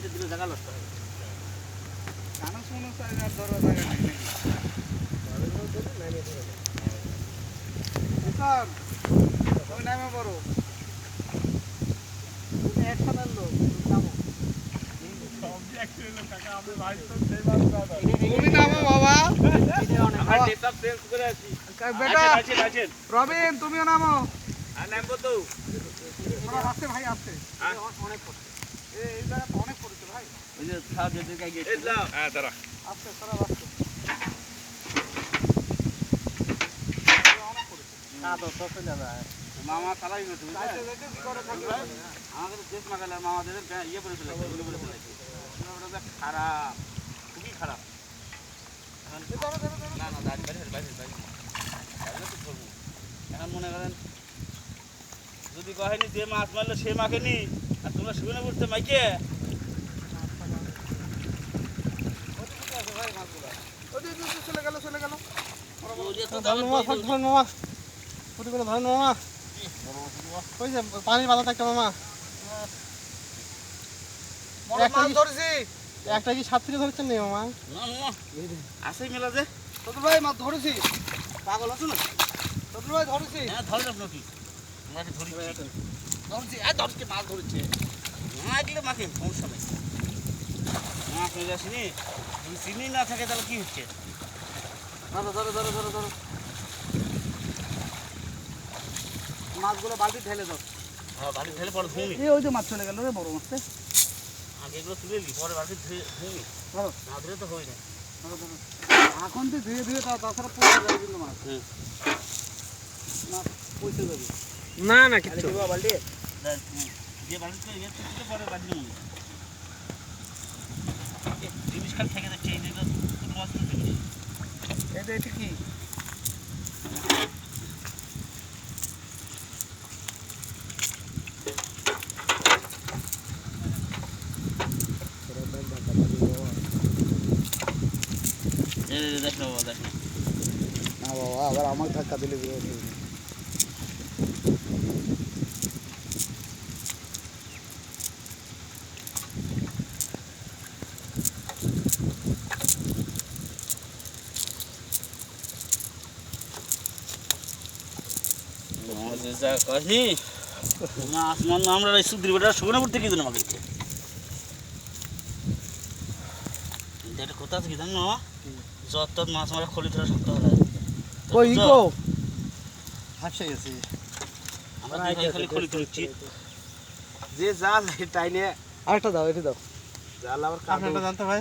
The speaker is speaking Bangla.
জানতে দিলে জায়গা নষ্ট হবে নাই লোক নামো তুমিও নামো নামবো তো ওরা আসছে ভাই আসছে। অনেক ওই যে সাহায্য হ্যাঁ মামা চালাই তো দেশ মাগালে মামাদের ইয়ে করে ফেলেছে খারাপ খুবই খারাপ না না দাঁড়িয়ে যদি কহেনি যে মাছ মারলো সে মাকে নি। আর তোমরা শুনে পড়তে মাইকে? চলে গেল চলে গেল মামা সব ধরেন মামা একটা মামা বড় একটা কি- ধরেছি। একটা কি সাত থেকে ধরছেন নাকি মামা? আসে মেলা যে। তোদের ভাই মাছ ধরেছি। পাগল আছো না? তোদের ভাই ধরেছি। হ্যাঁ ধরে আপনার কি ধরছি হ্যাঁ ধরছি মাছ ধরেছে। মাছ দিলে মাকে সমস্যা নেই। মাছ হয়ে আসেনি চিনি না থাকে তাহলে কি হচ্ছে? ধরো ধরো ধরো ধরো ধরো। মাছগুলো বালতি ঢেলে দাও। হ্যাঁ ফেলে পরে এই ওই যে মাছ চলে গেল রে বড় মাছটা আগে এগুলো তুলে নি পরে ধুয়ে ধুমি ধরো। না ধুলে তো হয় না ধরো ধরো। এখন তো ধুয়ে তা তাছাড়া পচে যাবে কিন্তু মাছ। হুম। না পচে যাবে। না না কিচ্ছু। বালতি দেখ, ইয়ে দেখ না বাবা দেখ। না না বাবা আবার আমার ধাক্কা দিলে যা কাহি। মাছ মান আমরা সুদ্রি বেটা শুকনো পড়তে কি দিন আমাকে? এটা কোথা থেকে জানো? মামা যত মাছ মারা খলি ধরা হয়ে ইকো হাসে গেছে আমরা দুই খালি খলি তুলছি যে জাল টাইনে আরেকটা দাও এটা দাও। জাল আবার কাটা জানতে ভাই